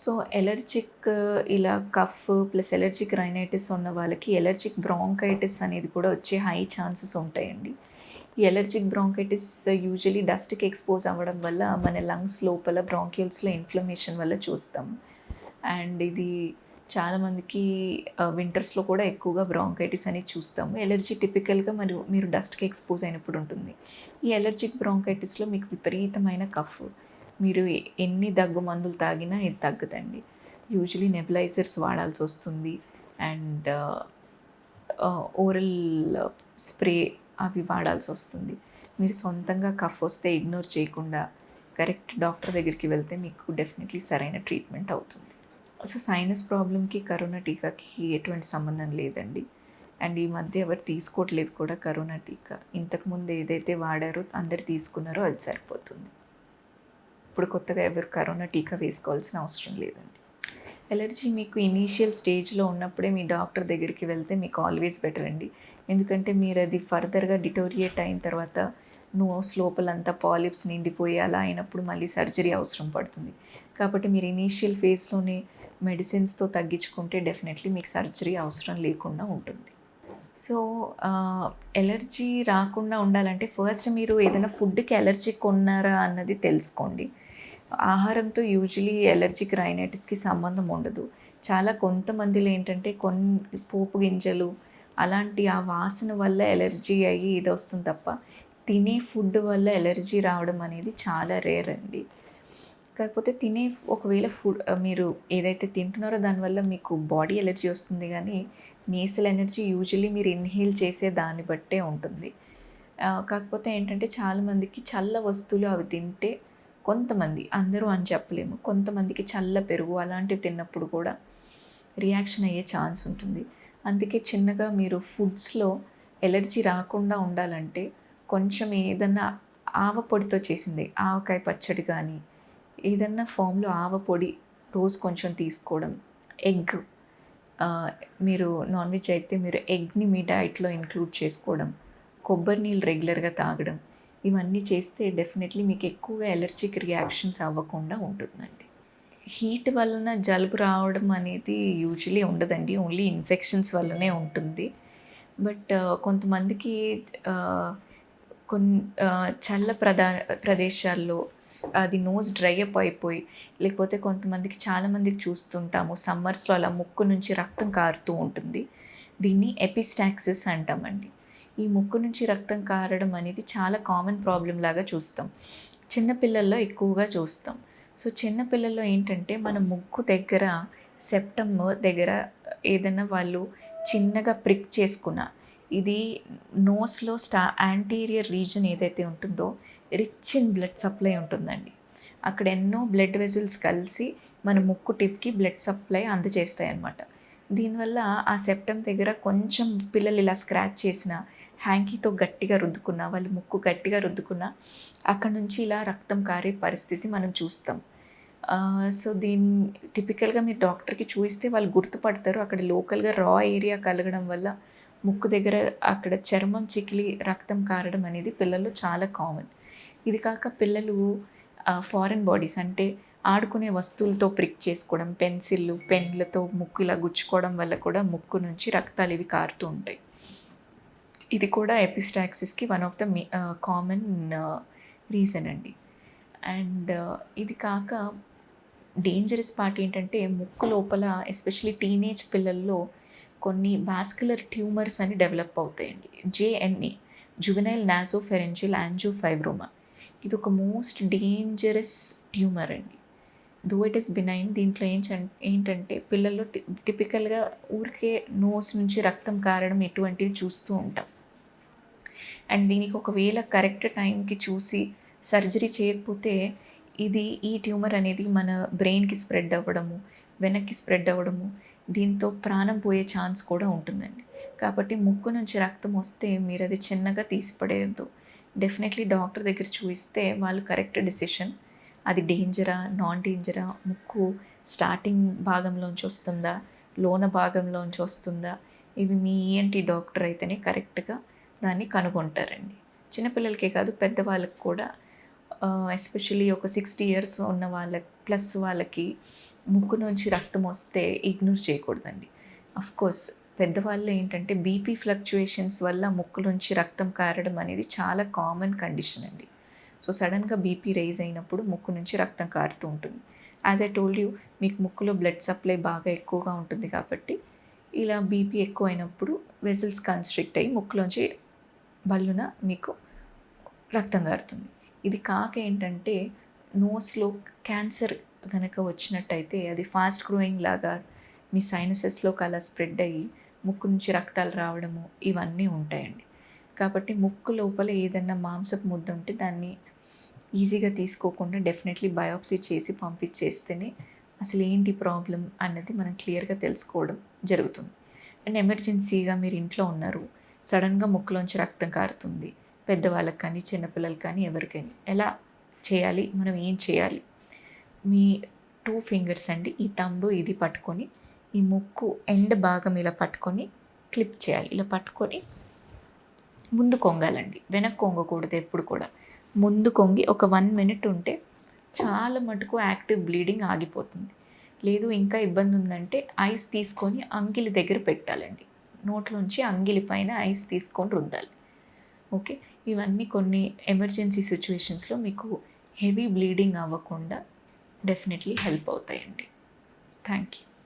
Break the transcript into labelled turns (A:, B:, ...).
A: So allergic ఇలా cough plus allergic rhinitis ఉన్న వాళ్ళకి ఎలర్జిక్ బ్రాంకైటిస్ అనేది కూడా వచ్చే హై ఛాన్సెస్ ఉంటాయండి. ఈ ఎలర్జిక్ బ్రాంకైటిస్ యూజువలీ డస్ట్కి ఎక్స్పోజ్ అవ్వడం వల్ల మన లంగ్స్ లోపల బ్రాంక్యూల్స్లో ఇన్ఫ్లమేషన్ వల్ల చూస్తాం. అండ్ ఇది చాలామందికి వింటర్స్లో కూడా ఎక్కువగా బ్రాంకైటిస్ అనేది చూస్తాము. ఎలర్జీ టిపికల్గా మరి మీరు డస్ట్కి ఎక్స్పోజ్ అయినప్పుడు ఉంటుంది. ఈ ఎలర్జిక్ బ్రాంకైటిస్లో మీకు విపరీతమైన కఫ్. మీరు ఎన్ని దగ్గు మందులు తాగినా ఇది తగ్గదండి. యూజువలీ నెబిలైజర్స్ వాడాల్సి వస్తుంది. అండ్ ఓరల్ స్ప్రే అవి వాడాల్సి వస్తుంది. మీరు సొంతంగా కఫ్ వస్తే ఇగ్నోర్ చేయకుండా కరెక్ట్ డాక్టర్ దగ్గరికి వెళ్తే మీకు డెఫినెట్లీ సరైన ట్రీట్మెంట్ అవుతుంది. సో సైనస్ ప్రాబ్లమ్కి కరోనా టీకాకి ఎటువంటి సంబంధం లేదండి. అండ్ ఈ మధ్య ఎవరు తీసుకోవట్లేదు కూడా కరోనా టీకా. ఇంతకుముందు ఏదైతే వాడారో అందరు తీసుకున్నారో అది సరిపోతుంది. ఇప్పుడు కొత్తగా ఎవరు కరోనా టీకా వేసుకోవాల్సిన అవసరం లేదండి. ఎలర్జీ మీకు ఇనీషియల్ స్టేజ్లో ఉన్నప్పుడే మీ డాక్టర్ దగ్గరికి వెళ్తే మీకు ఆల్వేస్ బెటర్ అండి. ఎందుకంటే మీరు అది ఫర్దర్గా డిటోరియేట్ అయిన తర్వాత నోస్ లోపలంతా పాలిప్స్ నిండిపోయి అలా అయినప్పుడు మళ్ళీ సర్జరీ అవసరం పడుతుంది. కాబట్టి మీరు ఇనీషియల్ ఫేజ్లోనే మెడిసిన్స్తో తగ్గించుకుంటే డెఫినెట్లీ మీకు సర్జరీ అవసరం లేకుండా ఉంటుంది. సో ఎలర్జీ రాకుండా ఉండాలంటే ఫస్ట్ మీరు ఏదైనా ఫుడ్కి ఎలర్జీ కొన్నారా అన్నది తెలుసుకోండి. ఆహారంతో యూజువలీ ఎలర్జిక్ రైనైటిస్కి సంబంధం ఉండదు. చాలా కొంతమందిలో ఏంటంటే కొన్ని పోపు గింజలు అలాంటి ఆ వాసన వల్ల ఎలర్జీ అయ్యి ఇది వస్తుంది తప్ప తినే ఫుడ్ వల్ల ఎలర్జీ రావడం అనేది చాలా రేర్ అండి. కాకపోతే తినే ఒకవేళ ఫుడ్ మీరు ఏదైతే తింటున్నారో దానివల్ల మీకు బాడీ ఎలర్జీ వస్తుంది కానీ నేసల్ ఎనర్జీ యూజువలీ మీరు ఇన్హేల్ చేసే దాన్ని బట్టే ఉంటుంది. కాకపోతే ఏంటంటే చాలామందికి చల్ల వస్తువులు అవి తింటే కొంతమంది అందరూ అని చెప్పలేము. కొంతమందికి చల్ల పెరుగు అలాంటివి తిన్నప్పుడు కూడా రియాక్షన్ అయ్యే ఛాన్స్ ఉంటుంది. అందుకే చిన్నగా మీరు ఫుడ్స్లో ఎలర్జీ రాకుండా ఉండాలంటే కొంచెం ఏదన్నా ఆవ పొడితో చేసింది ఆవకాయ పచ్చడి కానీ ఏదన్నా ఫామ్లో ఆవ పొడి రోజు కొంచెం తీసుకోవడం ఎగ్ మీరు నాన్ వెజ్ అయితే మీరు ఎగ్ని మీ డైట్లో ఇంక్లూడ్ చేసుకోవడం కొబ్బరి నీళ్ళు రెగ్యులర్గా తాగడం ఇవన్నీ చేస్తే డెఫినెట్లీ మీకు ఎక్కువగా ఎలర్జిక్ రియాక్షన్స్ అవ్వకుండా ఉంటుందండి. హీట్ వలన జలుబు రావడం అనేది యూజువలీ ఉండదండి ఓన్లీ ఇన్ఫెక్షన్స్ వల్లనే ఉంటుంది. బట్ uh, కొంతమందికి uh, కొన్ని uh, చల్ల ప్రదా ప్రదేశాల్లో అది నోస్ డ్రై అప్ అయిపోయి లేకపోతే కొంతమందికి చాలామందికి చూస్తుంటాము సమ్మర్స్లో అలా ముక్కు నుంచి రక్తం కారుతూ ఉంటుంది. దీన్ని ఎపిస్టాక్సిస్ అంటామండి. ఈ ముక్కు నుంచి రక్తం కారడం అనేది చాలా కామన్ ప్రాబ్లం లాగా చూస్తాం. చిన్నపిల్లల్లో ఎక్కువగా చూస్తాం. సో చిన్నపిల్లల్లో ఏంటంటే మన ముక్కు దగ్గర సెప్టమ్ దగ్గర ఏదైనా వాళ్ళు చిన్నగా ప్రిక్ చేసుకున్న ఇది నోస్లో స్టా యాంటీరియర్ రీజన్ ఏదైతే ఉంటుందో రిచ్ ఇన్ బ్లడ్ సప్లై ఉంటుందండి. అక్కడ ఎన్నో బ్లడ్ వెజిల్స్ కలిసి మన ముక్కు టిప్కి బ్లడ్ సప్లై అందజేస్తాయి అన్నమాట దీనివల్ల ఆ సెప్టమ్ దగ్గర కొంచెం పిల్లలు ఇలా స్క్రాచ్ చేసిన హ్యాంకీతో గట్టిగా రుద్దుకున్న వాళ్ళు ముక్కు గట్టిగా రుద్దుకున్న అక్కడ నుంచి ఇలా రక్తం కారే పరిస్థితి మనం చూస్తాం. సో దీన్ని టిపికల్గా మీరు డాక్టర్కి చూపిస్తే వాళ్ళు గుర్తుపడతారు. అక్కడ లోకల్గా రా ఏరియా కలగడం వల్ల ముక్కు దగ్గర అక్కడ చర్మం చికిలి రక్తం కారడం అనేది పిల్లల్లో చాలా కామన్. ఇది కాక పిల్లలు ఫారెన్ బాడీస్ అంటే ఆడుకునే వస్తువులతో ప్రిక్ చేసుకోవడం పెన్సిళ్ళు పెన్లతో ముక్కు ఇలా గుచ్చుకోవడం వల్ల కూడా ముక్కు నుంచి రక్తాలు ఇవి కారుతూ ఉంటాయి. ఇది కూడా ఎపిస్టాక్సిస్కి one of the common reason అండి. అండ్ uh, ఇది కాక డేంజరస్ పార్ట్ ఏంటంటే ముక్కు లోపల ఎస్పెషలీ టీనేజ్ పిల్లల్లో కొన్ని వాస్కులర్ ట్యూమర్స్ అని డెవలప్ అవుతాయండి. జేఎన్ఏ జువెనైల్ నాసోఫెరెంజియల్ యాంజియోఫైబ్రోమా ఇది ఒక మోస్ట్ డేంజరస్ ట్యూమర్ అండి. దో ఇట్ ఇస్ బినైన్ దీంట్లో ఏం ఏంటంటే పిల్లల్లో టి- టిపికల్గా ఊరికే నోస్ నుంచి రక్తం కారడం ఇటువంటివి చూస్తూ ఉంటాం. అండ్ దీనికి ఒకవేళ కరెక్ట్ టైంకి చూసి సర్జరీ చేయకపోతే ఇది ఈ ట్యూమర్ అనేది మన బ్రెయిన్కి స్ప్రెడ్ అవ్వడము వెనక్కి స్ప్రెడ్ అవ్వడము దీంతో ప్రాణం పోయే ఛాన్స్ కూడా ఉంటుందండి. కాబట్టి ముక్కు నుంచి రక్తం వస్తే మీరు అది చిన్నగా తీసిపడేయద్దు. డెఫినెట్లీ డాక్టర్ దగ్గర చూపిస్తే వాళ్ళు కరెక్ట్ డెసిషన్. అది డేంజరా నాన్ డేంజరా ముక్కు స్టార్టింగ్ భాగంలోంచి వస్తుందా లోన భాగంలోంచి వస్తుందా ఇవి మీ ఈఎన్టీ డాక్టర్ అయితేనే కరెక్ట్గా దాన్ని కనుగొంటారండి. చిన్నపిల్లలకే కాదు పెద్దవాళ్ళకి కూడా ఎస్పెషల్లీ ఒక సిక్స్టీ ఇయర్స్ ఉన్న వాళ్ళ ప్లస్ వాళ్ళకి ముక్కు నుంచి రక్తం వస్తే ఇగ్నోర్ చేయకూడదండి. కోర్స్ పెద్దవాళ్ళు ఏంటంటే బీపీ ఫ్లక్చుయేషన్స్ వల్ల ముక్కు నుంచి రక్తం కారడం అనేది చాలా కామన్ కండిషన్ అండి. సో సడన్గా బీపీ రైజ్ అయినప్పుడు ముక్కు నుంచి రక్తం కారుతూ ఉంటుంది. యాజ్ ఐ టోల్డ్ యూ మీకు ముక్కులో బ్లడ్ సప్లై బాగా ఎక్కువగా ఉంటుంది కాబట్టి ఇలా బీపీ ఎక్కువ అయినప్పుడు వెజల్స్ కన్స్ట్రిక్ట్ అయ్యి ముక్కులోంచి బల్లున మీకు రక్తం కారుతుంది ఇది కాక ఏంటంటే నోస్లో క్యాన్సర్ కనుక వచ్చినట్టయితే అది ఫాస్ట్ గ్రోయింగ్ లాగా మీ సైనసెస్లోకి అలా స్ప్రెడ్ అయ్యి ముక్కు నుంచి రక్తాలు రావడము ఇవన్నీ ఉంటాయండి. కాబట్టి ముక్కు లోపల ఏదన్నా మాంసపు ముద్ద ఉంటే దాన్ని ఈజీగా తీసుకోకుండా డెఫినెట్లీ బయోప్సీ చేసి పంపించేస్తేనే అసలు ఏంటి ప్రాబ్లం అన్నది మనం క్లియర్గా తెలుసుకోవడం జరుగుతుంది. అండ్ ఎమర్జెన్సీగా మీరు ఇంట్లో ఉన్నారు సడన్గా ముక్కులోంచి రక్తం కారుతుంది. పెద్దవాళ్ళకి కానీ చిన్నపిల్లలకి కానీ ఎవరికైనా. ఎలా చేయాలి? మనం ఏం చేయాలి? మీ టూ ఫింగర్స్ అండి ఈ తంబు ఇది పట్టుకొని ఈ ముక్కు ఎండ్ భాగం ఇలా పట్టుకొని క్లిప్ చేయాలి. ఇలా పట్టుకొని ముందు కొంగాలండి. వెనక్కి కొంగకూడదు ఎప్పుడు కూడా. ముందు కొంగి ఒక వన్ మినిట్ ఉంటే చాలా మటుకు యాక్టివ్ బ్లీడింగ్ ఆగిపోతుంది. లేదు ఇంకా ఇబ్బంది ఉందంటే ఐస్ తీసుకొని అంకిలి దగ్గర పెట్టాలండి. నోట్లోంచి అంగిలి పైన ఐస్ తీసుకొని రుద్దాలి. ఓకే? ఇవన్నీ కొన్ని ఎమర్జెన్సీ సిచ్యువేషన్స్లో మీకు హెవీ బ్లీడింగ్ అవ్వకుండా డెఫినెట్లీ హెల్ప్ అవుతాయండి. Thank you.